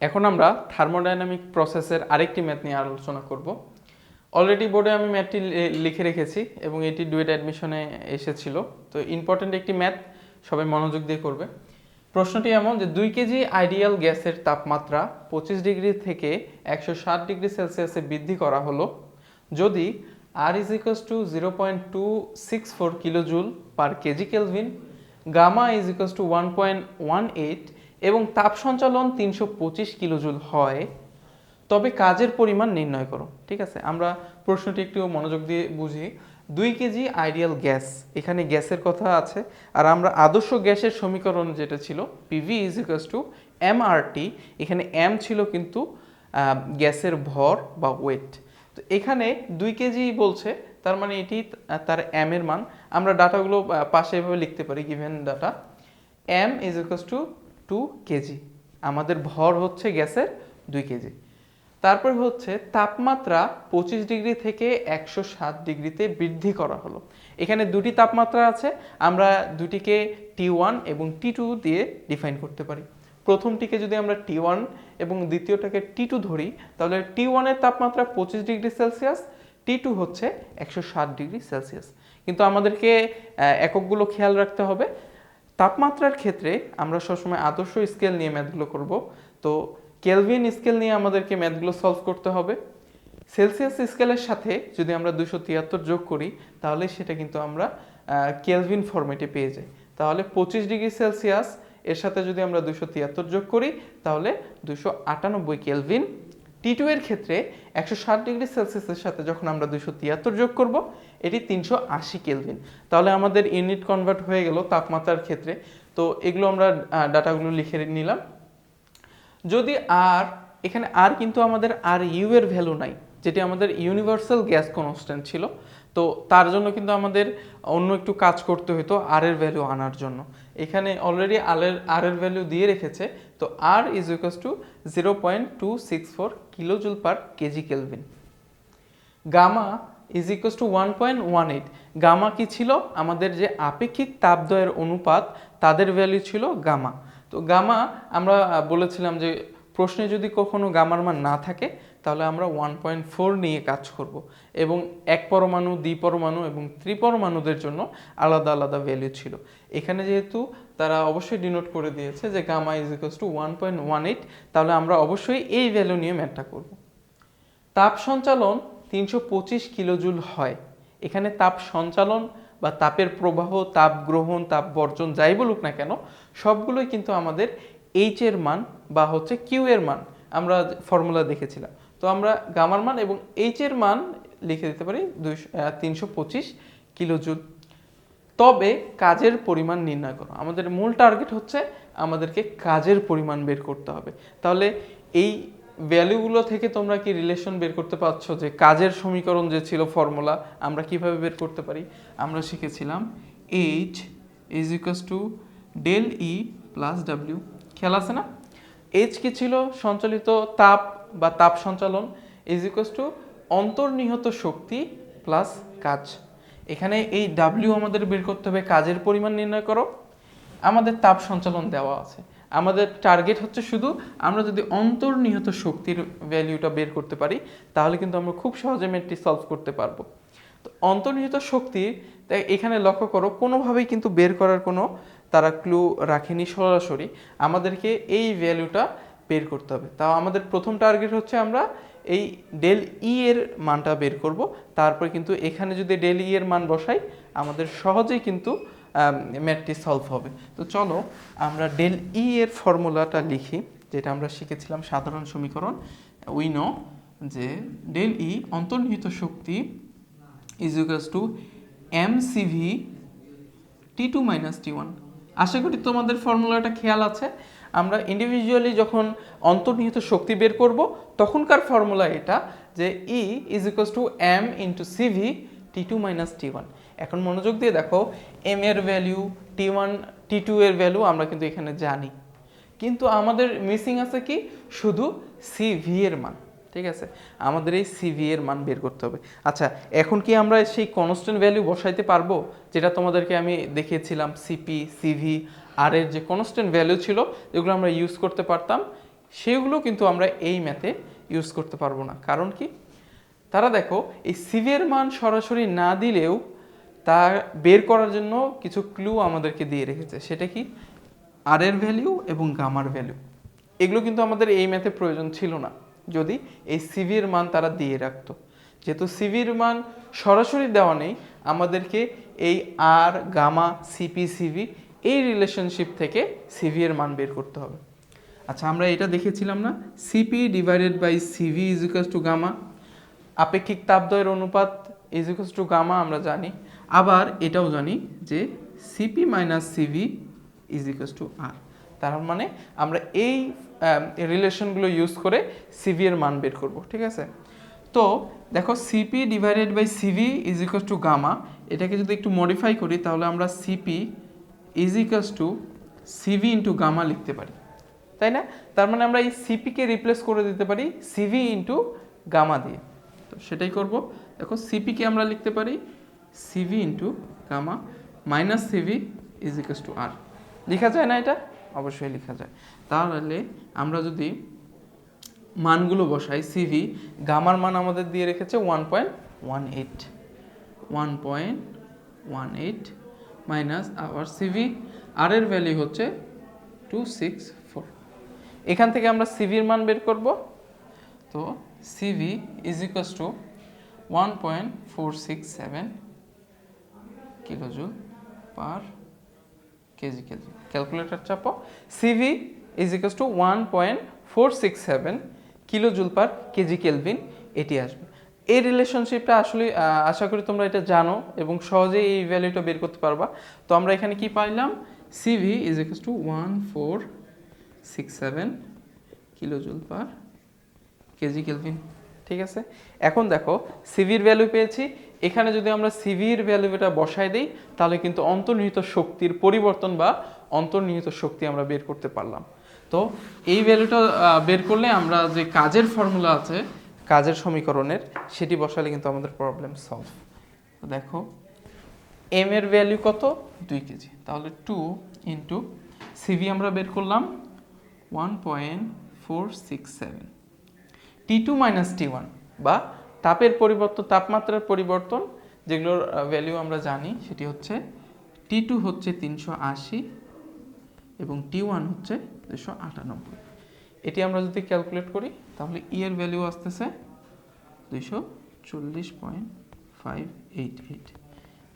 এখন আমরা থার্মোডাইনামিক প্রসেসের আরেকটি ম্যাথ নিয়ে আলোচনা করব। অলরেডি বোর্ডে আমি ম্যাথটি লিখে রেখেছি এবং এটি ডুয়েট অ্যাডমিশনে এসেছিল। তো ইম্পর্ট্যান্ট একটি ম্যাথ, সবাই মনোযোগ দিয়ে করবে। প্রশ্নটি এমন যে দুই কেজি আইডিয়াল গ্যাসের তাপমাত্রা পঁচিশ ডিগ্রি থেকে একশো ষাট ডিগ্রি সেলসিয়াসে বৃদ্ধি করা হলো। যদি R is equals to zero point two six four kilojoule per kg kelvin gamma is equals to one point one eight এবং তাপ সঞ্চালন তিনশো পঁচিশ কিলোজুল হয়, তবে কাজের পরিমাণ নির্ণয় করো, ঠিক আছে? আমরা প্রশ্নটি একটু মনোযোগ দিয়ে বুঝি। দুই কেজি আইডিয়াল গ্যাস, এখানে গ্যাসের কথা আছে, আর আমরা আদর্শ গ্যাসের সমীকরণ যেটা ছিল PV is equals to M T এখানে এম ছিল কিন্তু গ্যাসের ভর বা ওয়েট তো এখানে দুই কেজি বলছে, তার মানে এটি তার এম এর মান। আমরা ডাটাগুলো পাশে এভাবে লিখতে পারি given data M is equals to two kg. আমাদের ভর হচ্ছে গ্যাসের দুই কেজি। তারপর হচ্ছে তাপমাত্রা পঁচিশ ডিগ্রি থেকে একশো সাত ডিগ্রিতে বৃদ্ধি করা হলো। এখানে দুটি তাপমাত্রা আছে, আমরা দুটিকে টি ওয়ান এবং টি টু দিয়ে ডিফাইন করতে পারি। প্রথমটিকে যদি আমরা টি ওয়ান এবং দ্বিতীয়টাকে টি টু ধরি, তাহলে টি ওয়ানের তাপমাত্রা পঁচিশ ডিগ্রি সেলসিয়াস টি টু হচ্ছে একশো ষাট ডিগ্রি সেলসিয়াস। কিন্তু আমাদেরকে এককগুলো খেয়াল রাখতে হবে। তাপমাত্রার ক্ষেত্রে আমরা সবসময় আদর্শ স্কেল নিয়ে ম্যাথগুলো করব। তো কেলভিন স্কেল নিয়ে আমাদেরকে ম্যাথগুলো সলভ করতে হবে। সেলসিয়াস স্কেলের সাথে যদি আমরা দুশো তিয়াত্তর যোগ করি, তাহলে সেটা কিন্তু আমরা কেলভিন ফরম্যাটে পেয়ে যাই। তাহলে পঁচিশ ডিগ্রি সেলসিয়াস, এর সাথে যদি আমরা দুশো তিয়াত্তর যোগ করি, তাহলে দুশো আটানব্বই কেলভিন টি টু এর ক্ষেত্রে একশো ষাট ডিগ্রি সেলসিয়াসের সাথে যখন আমরা দুশো তিয়াত্তর যোগ করব, এটি তিনশো আশি কেলভিন তাহলে আমাদের ইউনিট কনভার্ট হয়ে গেল তাপমাত্রার ক্ষেত্রে। তো এগুলো আমরা ডাটাগুলো লিখে নিলাম। যদি আর এখানে আর কিন্তু আমাদের আর ইউ এর ভ্যালু নাই, যেটি আমাদের ইউনিভার্সাল গ্যাস কনস্ট্যান্ট ছিল। তো তার জন্য কিন্তু আমাদের অন্য একটু কাজ করতে হতো আর এর ভ্যালু আনার জন্য। এখানে অলরেডি আর এর আর এর ভ্যালু দিয়ে রেখেছে। তো R is equals to zero point two six four kilojoule per kg kelvin gamma is equals to one point one eight gamma কি ছিল? আমাদের যে আপেক্ষিক তাপদয়ের অনুপাত, তাদের ভ্যালু ছিল গামা তো গামা আমরা বলেছিলাম যে প্রশ্নে যদি কখনো গামার মান না থাকে তাহলে আমরা ওয়ান পয়েন্ট ফোর নিয়ে কাজ করব। এবং এক পরমাণু দ্বিপরমাণু এবং ত্রিপরমাণুদের জন্য আলাদা আলাদা ভ্যালু ছিল। এখানে যেহেতু তারা অবশ্যই ডিনোট করে দিয়েছে যে gamma is equals to one point one eight তাহলে আমরা অবশ্যই এই ভ্যালু নিয়ে ম্যাথটা করব। তাপ সঞ্চালন তিনশো পঁচিশ কিলোজুল হয়। এখানে তাপ সঞ্চালন বা তাপের প্রবাহ, তাপ গ্রহণ, তাপ বর্জন যাই বলুক না কেন, সবগুলোই কিন্তু আমাদের এইচ এর মান বা হচ্ছে কিউ এর মান। আমরা ফর্মুলা দেখেছিলাম। তো আমরা গামার মান এবং এইচ এর মান লিখে দিতে পারি দুইশো তিনশো পঁচিশ কিলোজুল। তবে কাজের পরিমাণ নির্ণয় করো। আমাদের মূল টার্গেট হচ্ছে আমাদেরকে কাজের পরিমাণ বের করতে হবে। তাহলে এই ভ্যালুগুলো থেকে তোমরা কি রিলেশন বের করতে পারছ? যে কাজের সমীকরণ যে ছিল ফর্মুলা আমরা কীভাবে বের করতে পারি? আমরা শিখেছিলাম H is equals to del E plus W খেয়াল আছে না? এইচ কি ছিল? সঞ্চালিত তাপ বা তাপ সঞ্চালন ইজ ইকুয়াস টু অন্তর্নিহত শক্তি প্লাস কাজ। এখানে এই ডাব্লিউ আমাদের বের করতে হবে কাজের পরিমাণ নির্ণয় করো। আমাদের তাপ সঞ্চালন দেওয়া আছে। আমাদের টার্গেট হচ্ছে শুধু আমরা যদি অন্তর্নিহত শক্তির ভ্যালিউটা বের করতে পারি, তাহলে কিন্তু আমরা খুব সহজে ম্যাটটি সলভ করতে পারব। তো অন্তর্নিহিত শক্তি, তাই এখানে লক্ষ্য করো, কোনোভাবেই কিন্তু বের করার কোনো তারা ক্লু রাখেনি সরাসরি, আমাদেরকে এই ভ্যালুটা বের করতে হবে। তাও আমাদের প্রথম টার্গেট হচ্ছে আমরা এই ডেল ই এর মানটা বের করব। তারপর কিন্তু এখানে যদি ডেল ই এর মান বসাই, আমাদের সহজেই কিন্তু ম্যাথটি সলভ হবে। তো চলো আমরা ডেল ই এর ফর্মুলাটা লিখি, যেটা আমরা শিখেছিলাম সাধারণ সমীকরণ। উই নো যে ডেল ই অন্তর্নিহিত শক্তি is equals to M CV T two minus T one আশা করি তোমাদের ফর্মুলাটা খেয়াল আছে। আমরা ইন্ডিভিজুয়ালি যখন অন্তর্নিহিত শক্তি বের করব, তখনকার ফর্মুলা এটা যে E is equals to M into CV T two minus T one এখন মনোযোগ দিয়ে দেখো এম এর value T one T two এর ভ্যালু আমরা কিন্তু এখানে জানি। কিন্তু আমাদের মিসিং আছে কি? শুধু সিভি এর মান। ঠিক আছে? আমাদের এই সিভি এর মান বের করতে হবে। আচ্ছা এখন কি আমরা সেই কনস্ট্যান্ট ভ্যালু বসাইতে পারব? যেটা তোমাদেরকে আমি দেখিয়েছিলাম সিপি সিভি আর এর যে কনস্ট্যান্ট ভ্যালু ছিল, যেগুলো আমরা ইউজ করতে পারতাম, সেগুলো কিন্তু আমরা এই ম্যাথে ইউজ করতে পারব না। কারণ কি? তারা দেখো, এই সিভির মান সরাসরি না দিলেও তা বের করার জন্য কিছু ক্লু আমাদেরকে দিয়ে রেখেছে। সেটা কি? আর এর ভ্যালু এবং গামার ভ্যালু এগুলো কিন্তু আমাদের এই ম্যাথে প্রয়োজন ছিল না। যদি এই সিভির মান তারা দিয়ে রাখতো। যেহেতু সিভির মান সরাসরি দেওয়া নেই, আমাদেরকে এই আর গামা সিপি সিভি এই রিলেশনশিপ থেকে সিভি এর মান বের করতে হবে। আচ্ছা আমরা এটা দেখেছিলাম না? CP divided by CV is equals to gamma আপেক্ষিক তাপদয়ের অনুপাত ইজ ইকাস টু গামা আমরা জানি। আবার এটাও জানি যে CP minus CV is to R তার মানে আমরা এই রিলেশনগুলো ইউজ করে সিভি এর মান বের করব, ঠিক আছে? তো দেখো CP divided by CV is equals to gamma এটাকে যদি একটু মডিফাই করি তাহলে আমরা CP is equals to CV into gamma লিখতে পারি, তাই না? তার মানে আমরা এই সিপিকে রিপ্লেস করে দিতে পারি সিভি ইন্টু গামা দিয়ে। তো সেটাই করব। দেখো সিপিকে আমরা লিখতে পারি CV into gamma minus CV is equals to R লেখা যায় না এটা? অবশ্যই লেখা যায়। তাহলে আমরা যদি মানগুলো বসাই সিভি গামার মান আমাদের দিয়ে রেখেছে one point one eight one point one eight minus আবার সিভি আর এর ভ্যালু হচ্ছে টু সিক্স ফোর এখান থেকে আমরা সিভির মান বের করব। তো CV is equals to one point four six seven kilojoule per kg kg. Calculator চাপো। CV is equals to one point four six seven kilojoule per kg kelvin এটি আসবে। এই রিলেশনশিপটা আসলে আশা করি তোমরা এটা জানো এবং সহজেই এই ভ্যালুটা বের করতে পারবা। তো আমরা এখানে কি পাইলাম? CV is equals to one four six seven kilojoule per kg kelvin ঠিক আছে? এখন দেখো সিভির ভ্যালু পেয়েছি। এখানে যদি আমরা সিভির ভ্যালুটা বসায় দিই, তাহলে কিন্তু অন্তর্নিহিত শক্তির পরিবর্তন বা অন্তর্নিহিত শক্তি আমরা বের করতে পারলাম। তো এই ভ্যালুটা বের করলে আমরা যে কাজের ফর্মুলা আছে, কাজের সমীকরণের, সেটি বসালে কিন্তু আমাদের প্রবলেম সলভ দেখো এম এর ভ্যালু কত? দুই কেজি তাহলে টু ইন্টু সিভি আমরা বের করলাম one point four six seven T two minus T one বা তাপের পরিবর্তন তাপমাত্রার পরিবর্তন, যেগুলোর ভ্যালু আমরা জানি, সেটি হচ্ছে টি টু হচ্ছে তিনশো আশি। এবং টি ওয়ান হচ্ছে দুশো আটানব্বই। এটি আমরা যদি ক্যালকুলেট করি, তাহলে ই এর ভ্যালু আসতেছে দুইশো চল্লিশ পয়েন্ট ফাইভ এইট এইট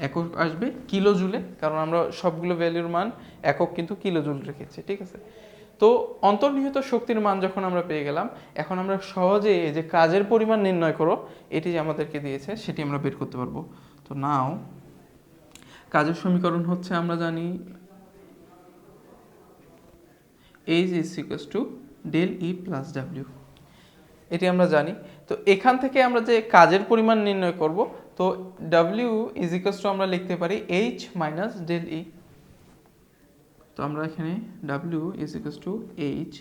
একক আসবে কিলো জুলে কারণ আমরা সবগুলো ভ্যালুর মান একক কিন্তু কিলো জুল রেখেছি, ঠিক আছে? তো অন্তর্নিহিত শক্তির মান যখন আমরা পেয়ে গেলাম, এখন আমরা সহজে যে কাজের পরিমাণ নির্ণয় করো, এটি যে আমাদেরকে দিয়েছে, সেটি আমরা বের করতে পারব। তো নাও কাজের সমীকরণ হচ্ছে আমরা জানি H is equals to del E plus W এটি আমরা জানি। তো এখান থেকে আমরা যে কাজের পরিমাণ নির্ণয় করব, তো ডাব্লিউ ইজ ইকুয়াস টু আমরা লিখতে পারি এইচ মাইনাস ডেল ই তো আমরা এখানে W is equals to H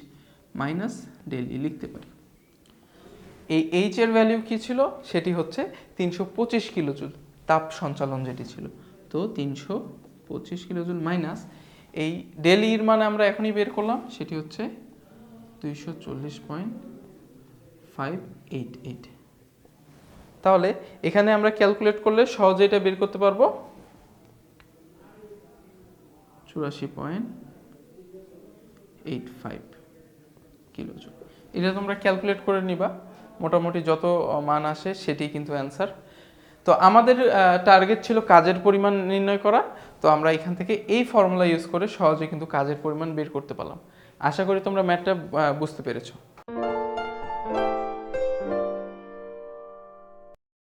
minus del E লিখতে পারি। এই এইচ এর ভ্যালু কি ছিল? সেটি হচ্ছে তিনশো পঁচিশ কিলোজুল তাপ সঞ্চালন যেটি ছিল। তো তিনশো পঁচিশ কিলোজুল মাইনাস এই ডেল ইর মানে আমরা এখনই বের করলাম, সেটি হচ্ছে দুইশো চল্লিশ পয়েন্ট ফাইভ এইট এইট। তাহলে এখানে আমরা ক্যালকুলেট করলে সহজে এটা বের করতে পারব। চুরাশি পয়েন্ট এইট ফাইভ কিলোজুল। এটা তোমরা ক্যালকুলেট করে নিবা। মোটামুটি যত মান আসে সেটি কিন্তু অ্যান্সার। তো আমাদের টার্গেট ছিল কাজের পরিমাণ নির্ণয় করা। তো আমরা এখান থেকে এই ফর্মুলা ইউজ করে সহজে কিন্তু কাজের পরিমাণ বের করতে পারলাম। আশা করি তোমরা ম্যাটটা বুঝতে পেরেছ।